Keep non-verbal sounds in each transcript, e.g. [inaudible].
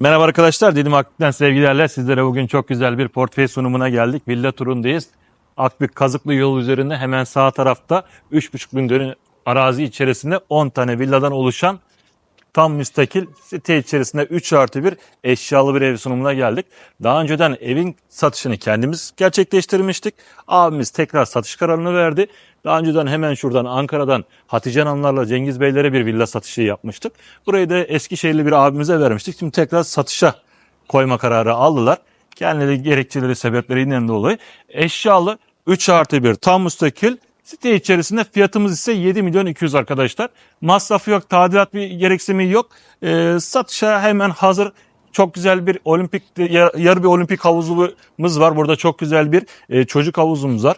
Merhaba arkadaşlar, Didim Akbük'ten sevgilerle sizlere bugün çok güzel bir portföy sunumuna geldik. Villa turundayız. Akbük Kazıklı yol üzerinde hemen sağ tarafta 3,5 bin dönüm arazi içerisinde 10 tane villadan oluşan tam müstakil site içerisinde 3 artı 1 eşyalı bir ev sunumuna geldik. Daha önceden evin satışını kendimiz gerçekleştirmiştik. Abimiz tekrar satış kararını verdi. Daha önceden hemen şuradan Ankara'dan Hatice Hanımlarla Cengiz Beylere bir villa satışı yapmıştık. Burayı da Eskişehirli bir abimize vermiştik. Şimdi tekrar satışa koyma kararı aldılar. Kendileri gerekçeleri sebeplerinden dolayı eşyalı 3 artı 1 tam müstakil Site içerisinde fiyatımız ise 7 milyon 200 arkadaşlar. Masrafı yok, tadilat bir gereksinimi yok. Ee, satışa hemen hazır çok güzel bir olimpik yar- yarı bir olimpik havuzumuz var. Burada çok güzel bir e, çocuk havuzumuz var.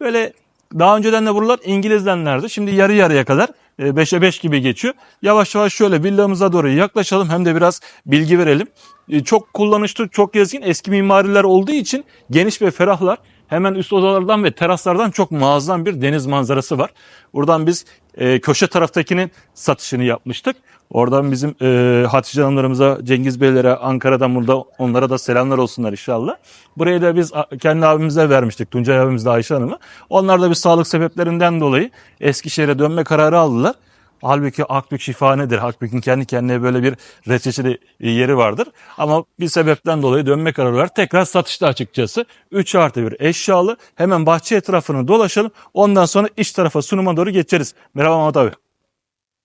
Böyle daha önceden de buralar İngilizlenlerdi. Şimdi yarı yarıya kadar 5'e 5 gibi geçiyor. Yavaş yavaş şöyle villamıza doğru yaklaşalım hem de biraz bilgi verelim. E, Çok kullanışlı, çok gezgin eski mimariler olduğu için geniş ve ferahlar. Hemen üst odalardan ve teraslardan çok muazzam bir deniz manzarası var. Buradan biz e, köşe taraftakinin satışını yapmıştık. Oradan bizim e, Hatice Hanımlarımıza, Cengiz Beylere, Ankara'dan burada onlara da selamlar olsunlar inşallah. Burayı da biz kendi abimize vermiştik. Tuncay abimizle Ayşe Hanım'a. Onlar da bir sağlık sebeplerinden dolayı Eskişehir'e dönme kararı aldılar. Halbuki Akbük şifanedir. Akbük'ün kendi kendine böyle bir reçeçili yeri vardır. Ama bir sebepten dolayı dönme kararı var. Tekrar satışta açıkçası. 3 artı bir eşyalı. Hemen bahçe etrafını dolaşalım. Ondan sonra iç tarafa sunuma doğru geçeriz. Merhaba Mahmut abi.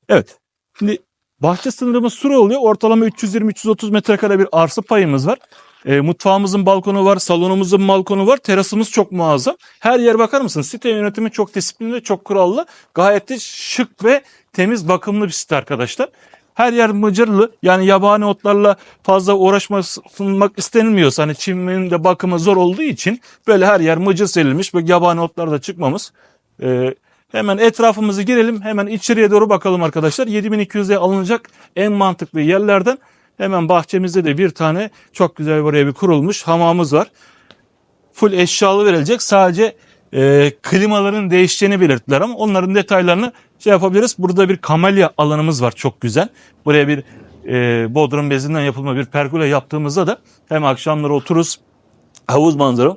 Evet. Şimdi bahçe sınırımız suru oluyor. Ortalama 320-330 metrekare bir arsa payımız var. E, mutfağımızın balkonu var, salonumuzun balkonu var, terasımız çok muazzam. Her yer bakar mısın? Site yönetimi çok disiplinli, çok kurallı. Gayet de şık ve temiz, bakımlı bir site arkadaşlar. Her yer mıcırlı. Yani yabani otlarla fazla uğraşmak istenilmiyorsa hani çimin de bakımı zor olduğu için böyle her yer mıcır serilmiş. Böyle yabani otlar da çıkmamız. E, hemen etrafımızı girelim. Hemen içeriye doğru bakalım arkadaşlar. 7200'e alınacak en mantıklı yerlerden Hemen bahçemizde de bir tane çok güzel buraya bir kurulmuş hamamımız var. Full eşyalı verilecek. Sadece e, klimaların değişeceğini belirttiler ama onların detaylarını şey yapabiliriz. Burada bir kamelya alanımız var çok güzel. Buraya bir e, bodrum bezinden yapılma bir pergole yaptığımızda da hem akşamları otururuz havuz manzara.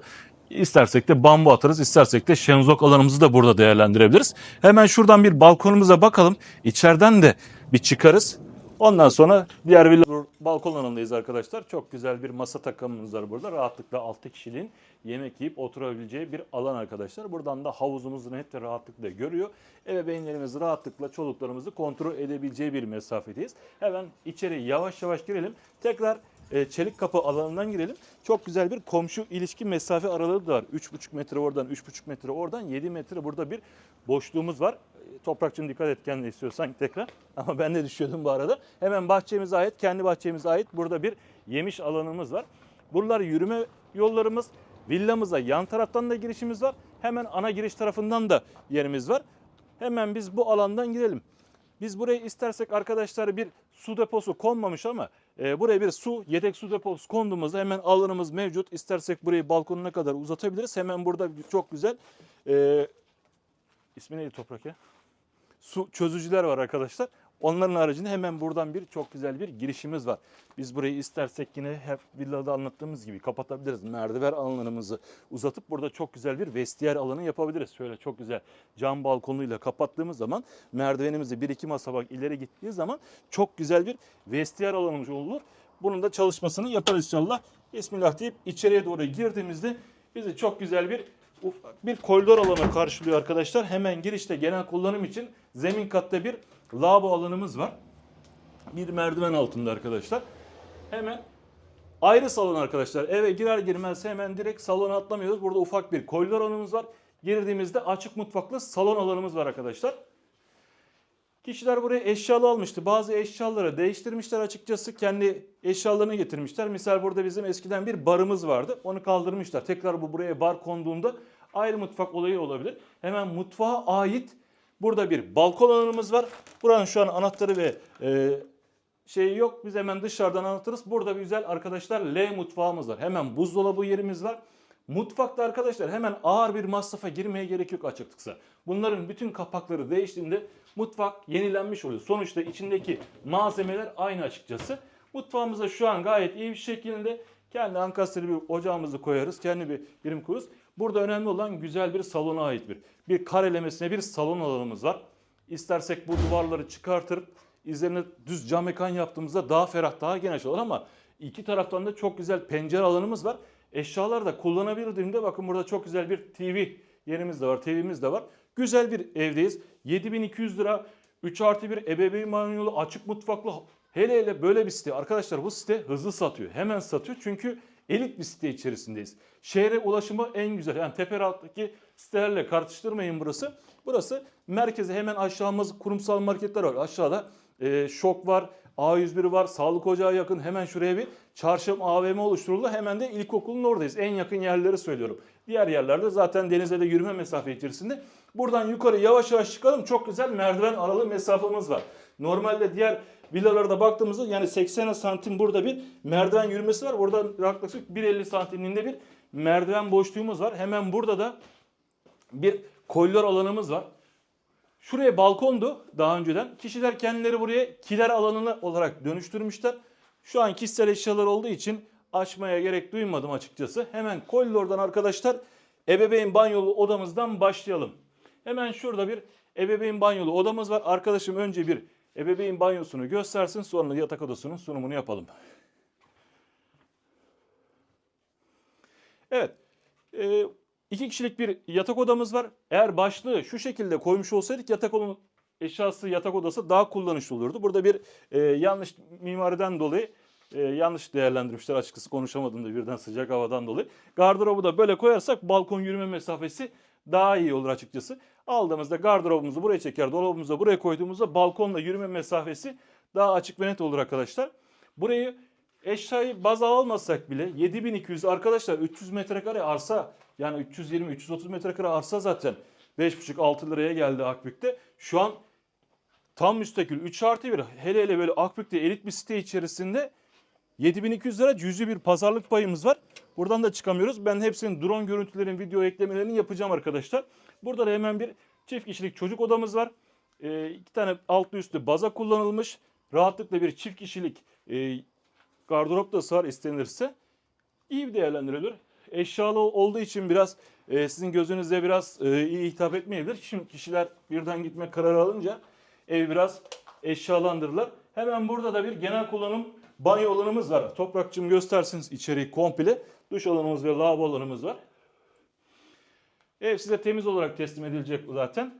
İstersek de bambu atarız, istersek de şenzok alanımızı da burada değerlendirebiliriz. Hemen şuradan bir balkonumuza bakalım. İçeriden de bir çıkarız. Ondan sonra diğer villa balkon alanındayız arkadaşlar. Çok güzel bir masa takımımız var burada. Rahatlıkla 6 kişiliğin yemek yiyip oturabileceği bir alan arkadaşlar. Buradan da havuzumuzu net ve rahatlıkla görüyor. Ebeveynlerimiz rahatlıkla çoluklarımızı kontrol edebileceği bir mesafedeyiz. Hemen içeri yavaş yavaş girelim. Tekrar çelik kapı alanından girelim. Çok güzel bir komşu ilişki mesafe aralığı da var. 3,5 metre oradan, 3,5 metre oradan, 7 metre burada bir boşluğumuz var. E, Toprakçım dikkat et kendine istiyorsan tekrar. [laughs] Ama ben de düşüyordum bu arada. Hemen bahçemize ait, kendi bahçemize ait burada bir yemiş alanımız var. Buralar yürüme yollarımız. Villamıza yan taraftan da girişimiz var. Hemen ana giriş tarafından da yerimiz var. Hemen biz bu alandan girelim. Biz buraya istersek arkadaşlar bir su deposu konmamış ama e, buraya bir su, yedek su deposu konduğumuzda hemen alanımız mevcut. İstersek burayı balkonuna kadar uzatabiliriz. Hemen burada çok güzel e, ismi neydi toprak ya? Su çözücüler var arkadaşlar. Onların haricinde hemen buradan bir çok güzel bir girişimiz var. Biz burayı istersek yine hep villada anlattığımız gibi kapatabiliriz. Merdiven alanlarımızı uzatıp burada çok güzel bir vestiyer alanı yapabiliriz. Şöyle çok güzel cam balkonuyla kapattığımız zaman merdivenimizi bir iki masa bak ileri gittiği zaman çok güzel bir vestiyer alanımız olur. Bunun da çalışmasını yaparız inşallah. Bismillah deyip içeriye doğru girdiğimizde bizi çok güzel bir bir koridor alanı karşılıyor arkadaşlar. Hemen girişte genel kullanım için zemin katta bir lavabo alanımız var. Bir merdiven altında arkadaşlar. Hemen ayrı salon arkadaşlar. Eve girer girmez hemen direkt salona atlamıyoruz. Burada ufak bir koridor alanımız var. Girdiğimizde açık mutfaklı salon alanımız var arkadaşlar. Kişiler buraya eşyalı almıştı. Bazı eşyaları değiştirmişler açıkçası. Kendi eşyalarını getirmişler. Misal burada bizim eskiden bir barımız vardı. Onu kaldırmışlar. Tekrar bu buraya bar konduğunda ayrı mutfak olayı olabilir. Hemen mutfağa ait burada bir balkon alanımız var. Buranın şu an anahtarı ve e, şeyi yok. Biz hemen dışarıdan anlatırız. Burada bir güzel arkadaşlar L mutfağımız var. Hemen buzdolabı yerimiz var. Mutfakta arkadaşlar hemen ağır bir masrafa girmeye gerek yok açıkçası. Bunların bütün kapakları değiştiğinde mutfak yenilenmiş oluyor. Sonuçta içindeki malzemeler aynı açıkçası. Mutfağımızda şu an gayet iyi bir şekilde kendi ankastre bir ocağımızı koyarız. Kendi bir birim kurarız. Burada önemli olan güzel bir salona ait bir. Bir karelemesine bir salon alanımız var. İstersek bu duvarları çıkartır, üzerine düz cam mekan yaptığımızda daha ferah, daha geniş olur ama iki taraftan da çok güzel pencere alanımız var. Eşyalar da kullanabildiğimde bakın burada çok güzel bir TV yerimiz de var, TV'miz de var. Güzel bir evdeyiz. 7200 lira 3 artı 1 ebeveyn banyolu açık mutfaklı hele hele böyle bir site. Arkadaşlar bu site hızlı satıyor. Hemen satıyor çünkü elit bir site içerisindeyiz. Şehre ulaşımı en güzel. Yani Teperat'taki sitelerle karıştırmayın burası. Burası merkeze hemen aşağımız kurumsal marketler var. Aşağıda e, şok var, A101 var, sağlık ocağı yakın. Hemen şuraya bir çarşım AVM oluşturuldu. Hemen de ilkokulun oradayız. En yakın yerleri söylüyorum. Diğer yerlerde zaten denize de yürüme mesafe içerisinde. Buradan yukarı yavaş yavaş çıkalım. Çok güzel merdiven aralı mesafemiz var. Normalde diğer villalarda baktığımızda yani 80 santim burada bir merdiven yürümesi var. Buradan yaklaşık 1.50 santimliğinde bir merdiven boşluğumuz var. Hemen burada da bir koridor alanımız var. Şuraya balkondu daha önceden. Kişiler kendileri buraya kiler alanını olarak dönüştürmüşler. Şu an kişisel eşyalar olduğu için açmaya gerek duymadım açıkçası. Hemen koridordan arkadaşlar ebeveyn banyolu odamızdan başlayalım. Hemen şurada bir ebeveyn banyolu odamız var. Arkadaşım önce bir ebeveyn banyosunu göstersin sonra yatak odasının sunumunu yapalım. Evet. Ee, iki kişilik bir yatak odamız var. Eğer başlığı şu şekilde koymuş olsaydık yatak onun eşyası yatak odası daha kullanışlı olurdu. Burada bir e, yanlış mimariden dolayı e, yanlış değerlendirmişler açıkçası konuşamadım da birden sıcak havadan dolayı. Gardırobu da böyle koyarsak balkon yürüme mesafesi daha iyi olur açıkçası. Aldığımızda gardırobumuzu buraya çeker, dolabımızı buraya koyduğumuzda balkonla yürüme mesafesi daha açık ve net olur arkadaşlar. Burayı eşyayı baz almasak bile 7200 arkadaşlar 300 metrekare arsa yani 320-330 metrekare arsa zaten 5,5-6 liraya geldi Akbük'te. Şu an tam müstakil 3 artı 1 hele hele böyle Akbük'te elit bir site içerisinde 7200 lira cüzi bir pazarlık payımız var. Buradan da çıkamıyoruz. Ben hepsinin drone görüntülerin video eklemelerini yapacağım arkadaşlar. Burada da hemen bir çift kişilik çocuk odamız var. Ee, iki tane altlı üstü baza kullanılmış. Rahatlıkla bir çift kişilik e, gardırop da sığar istenirse. İyi bir değerlendirilir. Eşyalı olduğu için biraz e, sizin gözünüzde biraz e, iyi hitap etmeyebilir. Şimdi kişiler birden gitme kararı alınca ev biraz eşyalandırırlar. Hemen burada da bir genel kullanım banyo alanımız var. Toprakçım göstersiniz içeriği komple. Duş alanımız ve lavabo alanımız var. Ev size temiz olarak teslim edilecek zaten.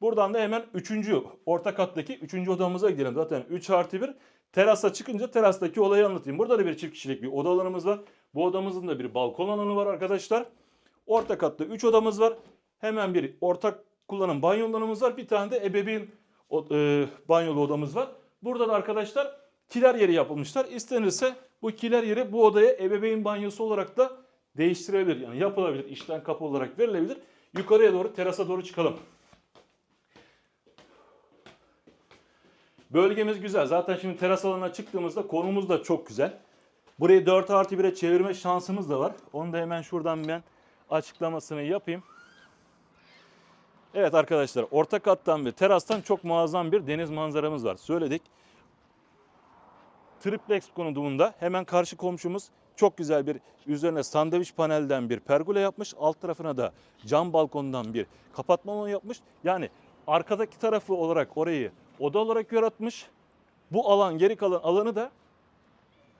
Buradan da hemen 3. orta kattaki 3. odamıza gidelim. Zaten 3 artı 1. Terasa çıkınca terastaki olayı anlatayım. Burada da bir çift kişilik bir oda alanımız var. Bu odamızın da bir balkon alanı var arkadaşlar. Orta katta 3 odamız var. Hemen bir ortak kullanım banyo alanımız var. Bir tane de ebeveyn e, banyolu odamız var. Burada da arkadaşlar kiler yeri yapılmışlar. İstenirse bu kiler yeri bu odaya ebeveyn banyosu olarak da değiştirebilir. Yani yapılabilir. işten kapı olarak verilebilir. Yukarıya doğru terasa doğru çıkalım. Bölgemiz güzel. Zaten şimdi teras alanına çıktığımızda konumuz da çok güzel. Burayı 4 artı 1'e çevirme şansımız da var. Onu da hemen şuradan ben açıklamasını yapayım. Evet arkadaşlar orta kattan ve terastan çok muazzam bir deniz manzaramız var. Söyledik. Triplex konumunda hemen karşı komşumuz çok güzel bir üzerine sandviç panelden bir pergola yapmış. Alt tarafına da cam balkondan bir kapatma yapmış. Yani arkadaki tarafı olarak orayı oda olarak yaratmış. Bu alan geri kalan alanı da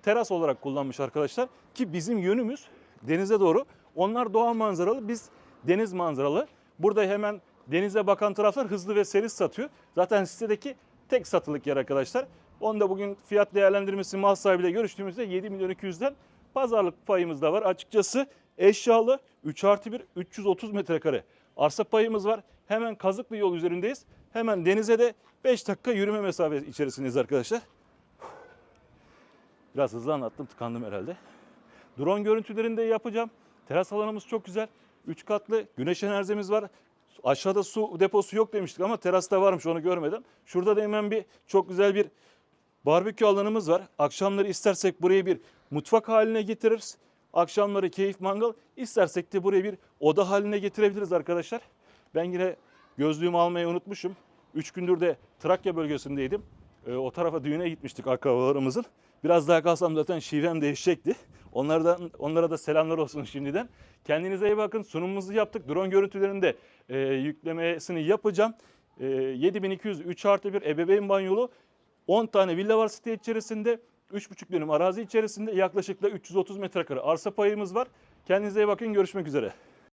teras olarak kullanmış arkadaşlar. Ki bizim yönümüz denize doğru. Onlar doğa manzaralı, biz deniz manzaralı. Burada hemen denize bakan taraflar hızlı ve seri satıyor. Zaten sitedeki tek satılık yer arkadaşlar. Onu da bugün fiyat değerlendirmesi mal sahibiyle görüştüğümüzde 7 milyon 200'den pazarlık payımız da var. Açıkçası eşyalı 3 artı 1 330 metrekare arsa payımız var. Hemen Kazıklı yol üzerindeyiz. Hemen denize de 5 dakika yürüme mesafesi içerisindeyiz arkadaşlar. Biraz hızlı anlattım tıkandım herhalde. Drone görüntülerini de yapacağım. Teras alanımız çok güzel. 3 katlı güneş enerjimiz var. Aşağıda su deposu yok demiştik ama terasta varmış onu görmedim. Şurada da hemen bir çok güzel bir barbekü alanımız var. Akşamları istersek burayı bir mutfak haline getiririz. Akşamları keyif mangal. İstersek de burayı bir oda haline getirebiliriz arkadaşlar. Ben yine gözlüğümü almayı unutmuşum. 3 gündür de Trakya bölgesindeydim. E, o tarafa düğüne gitmiştik akrabalarımızın. Biraz daha kalsam zaten şivem değişecekti. Onlardan, onlara da selamlar olsun şimdiden. Kendinize iyi bakın. Sunumumuzu yaptık. Drone görüntülerinde de e, yüklemesini yapacağım. E, 7200 3 artı 1 ebeveyn banyolu 10 tane villa var site içerisinde. 3,5 dönüm arazi içerisinde yaklaşık da 330 metrekare arsa payımız var. Kendinize iyi bakın. Görüşmek üzere.